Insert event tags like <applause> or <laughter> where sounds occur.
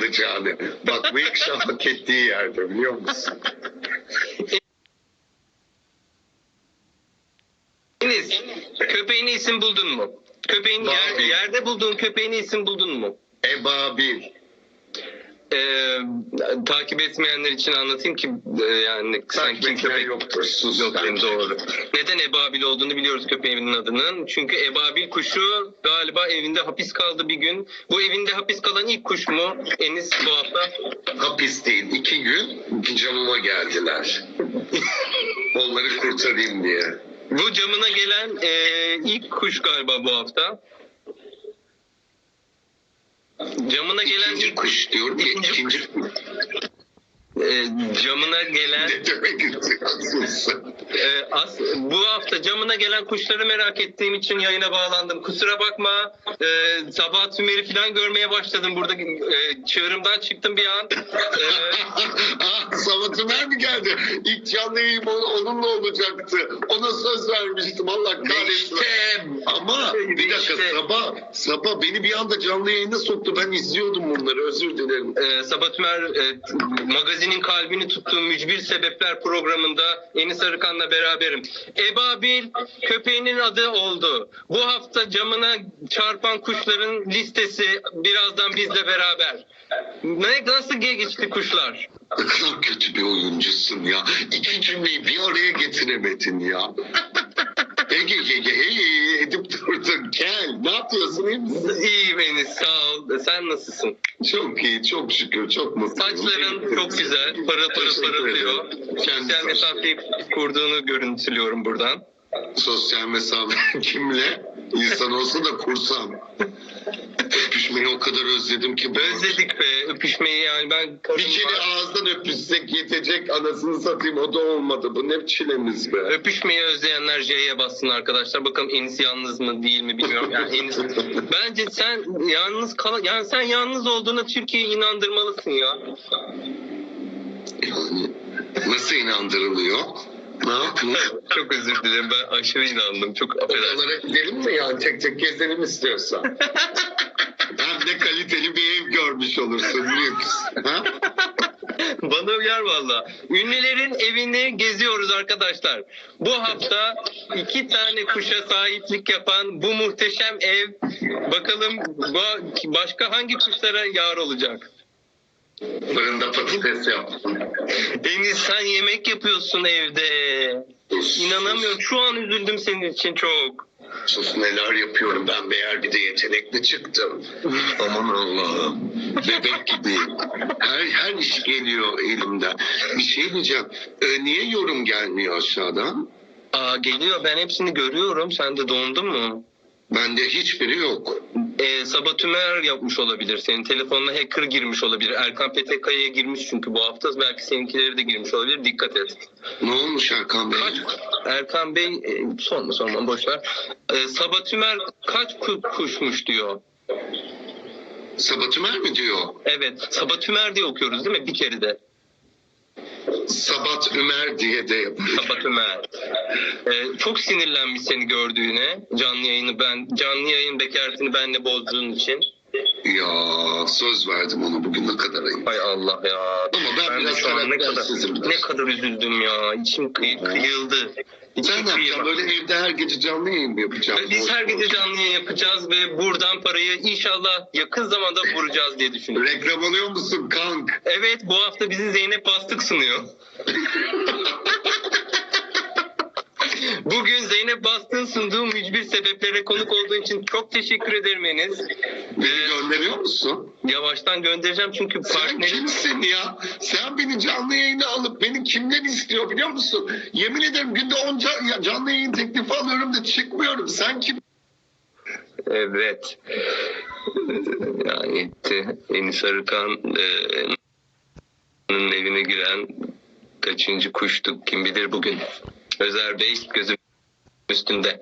alacağını. Bak bu akşam hak ettiği yerde biliyor musun? Enes, köpeğine isim buldun mu? Köpeğin yer- yerde bulduğun köpeğine isim buldun mu? Ebabil. Ee, takip etmeyenler için anlatayım ki e, yani sen Takip kim köpek yoktur. Sus Yok benim doğru. Neden Ebabil olduğunu biliyoruz köpeğinin adının. Çünkü Ebabil kuşu galiba evinde hapis kaldı bir gün. Bu evinde hapis kalan ilk kuş mu? Enis bu hafta. Hapis değil. iki gün camıma geldiler. <laughs> Onları kurtarayım diye. Bu camına gelen e, ilk kuş galiba bu hafta. Camına gelen İkinci kuş diyorum ya. İkinci e, camına gelen Ne demek istiyorsun? Ee, as, bu hafta camına gelen kuşları merak ettiğim için yayına bağlandım. Kusura bakma. Ee, sabah tümeri falan görmeye başladım. Burada e, çığırımdan çıktım bir an. Ee, ah, Samet Ömer mi geldi? İlk canlı yayın on- onunla olacaktı. Ona söz vermiştim. Allah kahretsin. Değiştim. Ama bir dakika Değişti. sabah sabah beni bir anda canlı yayına soktu. Ben izliyordum bunları. Özür dilerim. Ee, Sabah Tümer e, magazinin kalbini tuttuğum Mücbir Sebepler programında Enis Arıkan'la beraberim. Ebabil köpeğinin adı oldu. Bu hafta camına çarpan kuşların listesi birazdan bizle beraber. Ne nasıl geçti kuşlar? Kadar kötü bir oyuncusun ya. İki cümleyi bir araya getiremedin ya. Ege Ege hey edip durdun. Gel. Ne yapıyorsun? iyi misin? İyiyim Enis sağ ol. Sen nasılsın? Çok iyi. Çok şükür. Çok mutluyum. Saçların çok güzel. Parıl parıl Teşekkür parıldıyor. ederim. Sosyal mesafeyi kurduğunu görüntülüyorum buradan. Sosyal mesafe <laughs> kimle? İnsan olsa da kursam. Öpüşmeyi o kadar özledim ki. Özledik be öpüşmeyi yani ben Bir kere ağızdan öpüşsek yetecek anasını satayım o da olmadı. Bu ne çilemiz be. Öpüşmeyi özleyenler J'ye bassın arkadaşlar. Bakalım Enis yalnız mı değil mi bilmiyorum. Yani Enis, <laughs> bence sen yalnız kal yani sen yalnız olduğuna Türkiye'yi inandırmalısın ya. Yani nasıl inandırılıyor? Ne yapayım? <laughs> Çok özür dilerim ben aşırı inandım. Çok affedersin. Oralara gidelim mi yani tek tek gezelim istiyorsan. <laughs> Hem de kaliteli bir ev görmüş olursun lüks. Ha? <laughs> Bana uyar valla. Ünlülerin evini geziyoruz arkadaşlar. Bu hafta iki tane kuşa sahiplik yapan bu muhteşem ev bakalım başka hangi kuşlara yar olacak? Fırında patates yaptım. Deniz sen yemek yapıyorsun evde. İnanamıyorum. Şu an üzüldüm senin için çok. Sus neler yapıyorum ben meğer bir de yetenekli çıktım. <laughs> Aman Allah'ım. Bebek gibiyim. Her, her iş geliyor elimden. Bir şey diyeceğim. Ee, niye yorum gelmiyor aşağıdan? Aa geliyor ben hepsini görüyorum. Sen de dondun mu? Bende hiçbiri yok. Ee, Sabah Tümer yapmış olabilir. Senin telefonuna hacker girmiş olabilir. Erkan PTK'ya girmiş çünkü bu hafta. Belki seninkileri de girmiş olabilir. Dikkat et. Ne olmuş Erkan Bey? Kaç Erkan Bey e, sorma sorma boş ver. Ee, Sabah Tümer kaç ku- kuşmuş diyor. Sabah Tümer mi diyor? Evet. Sabah Tümer diye okuyoruz değil mi? Bir kere de. Sabat Ömer diye de yapıyor. Sabah Tümer. Ee, çok sinirlenmiş seni gördüğüne. Canlı yayını ben canlı yayın bekaretini benle bozduğun için. Ya söz verdim ona bugün ne kadar ayıp. Hay Allah ya. Ama ben de biraz şu an ne kadar ne kadar üzüldüm ya. İçim kıy- kıyıldı. İçim Sen ne yapacaksın? Böyle evde her gece canlı yayın mı yapacaksın? Biz her gece canlı yayın yapacağız ve buradan parayı inşallah yakın zamanda vuracağız diye düşünüyorum. Reklam alıyor musun kank? Evet bu hafta bizi Zeynep Bastık sunuyor. <laughs> Bugün Zeynep Bastık'ın sunduğu mücbir sebeplere konuk olduğun için çok teşekkür ederim Enes. Beni Ee, gönderiyor musun? yavaştan göndereceğim çünkü Sen partnerim... kimsin ya? Sen beni canlı yayına alıp beni kimden istiyor biliyor musun? Yemin ederim günde 10 canlı yayın teklifi alıyorum da çıkmıyorum. Sen kim? Evet. Yani. Enis Arıkan'ın evine giren kaçıncı kuştuk kim bilir bugün. Özer Bey gözüm üstünde.